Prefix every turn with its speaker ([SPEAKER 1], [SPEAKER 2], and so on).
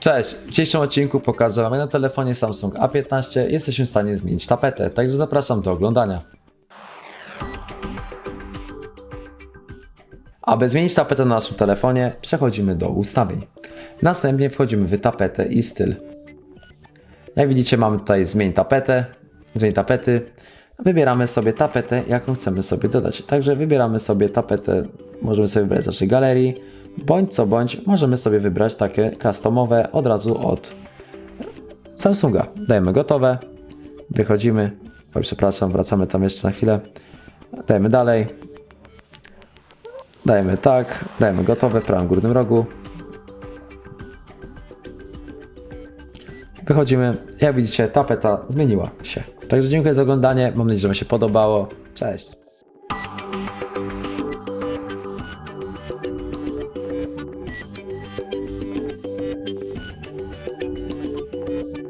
[SPEAKER 1] Cześć, w dzisiejszym odcinku pokażę Wam jak na telefonie Samsung A15 jesteśmy w stanie zmienić tapetę, także zapraszam do oglądania. Aby zmienić tapetę na naszym telefonie, przechodzimy do ustawień. Następnie wchodzimy w tapetę i styl. Jak widzicie mamy tutaj zmień tapetę, zmień tapety. Wybieramy sobie tapetę, jaką chcemy sobie dodać. Także wybieramy sobie tapetę, możemy sobie wybrać z naszej galerii, bądź co bądź możemy sobie wybrać takie customowe od razu od Samsunga. Dajemy gotowe, wychodzimy, oj przepraszam, wracamy tam jeszcze na chwilę, dajemy dalej, dajemy tak, dajemy gotowe w prawym górnym rogu, Wychodzimy, jak widzicie tapeta zmieniła się. Także dziękuję za oglądanie, mam nadzieję, że Wam się podobało. Cześć!